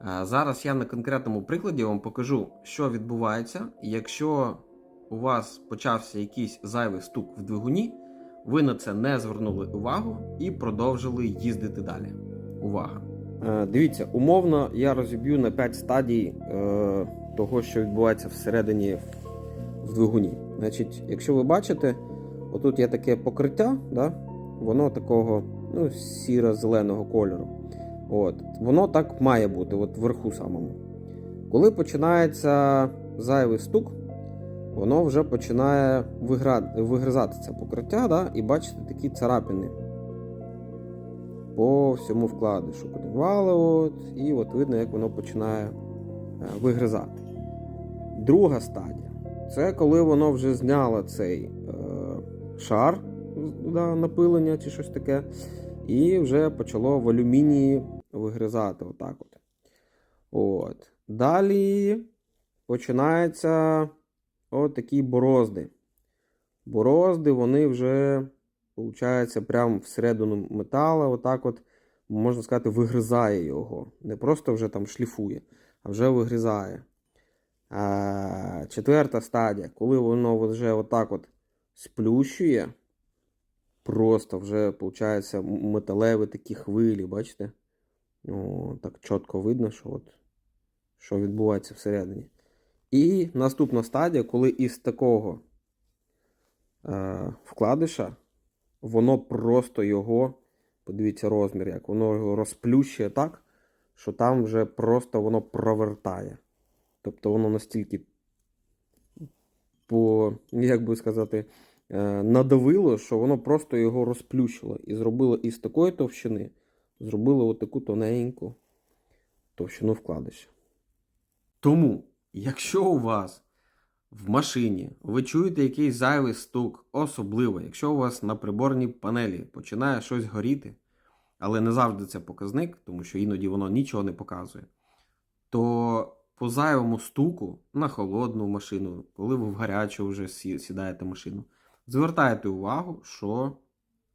Е, Зараз я на конкретному прикладі вам покажу, що відбувається, якщо у вас почався якийсь зайвий стук в двигуні, ви на це не звернули увагу і продовжили їздити далі. Увага! Е, Дивіться, умовно я розіб'ю на 5 стадій е, того, що відбувається всередині в двигуні. Значить, якщо ви бачите, отут є таке покриття, да? воно такого ну, сіро-зеленого кольору. От. Воно так має бути, от вверху самому. Коли починається зайвий стук, воно вже починає вигризати це покриття, да? і бачите такі царапини по всьому вкладишу. Подивали, от, і от видно, як воно починає е, вигризати. Друга стадія це коли воно вже зняло цей е, шар да, напилення чи щось таке, і вже почало в алюмінії вигризати. Отак от. От. Далі починаються от такі борозди. Борозди, вони вже, виходить, прямо всередину металу, отак от, можна сказати, вигризає його. Не просто вже там шліфує, а вже вигризає. Четверта стадія, коли воно вже отак от сплющує, просто вже, виходить, металеві такі хвилі, бачите? О, так чітко видно, що, от, що відбувається всередині. І наступна стадія, коли із такого е, вкладиша воно просто його, подивіться розмір, як воно його розплющує так, що там вже просто воно провертає. Тобто воно настільки, по, як би сказати, надавило, що воно просто його розплющило і зробило із такої товщини, зробило отаку тоненьку товщину вкладища. Тому, якщо у вас в машині ви чуєте якийсь зайвий стук, особливо, якщо у вас на приборній панелі починає щось горіти, але не завжди це показник, тому що іноді воно нічого не показує, то по зайвому стуку на холодну машину, коли ви в гарячу вже сідаєте машину, звертайте увагу, що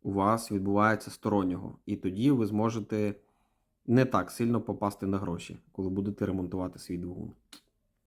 у вас відбувається стороннього. І тоді ви зможете не так сильно попасти на гроші, коли будете ремонтувати свій двигун.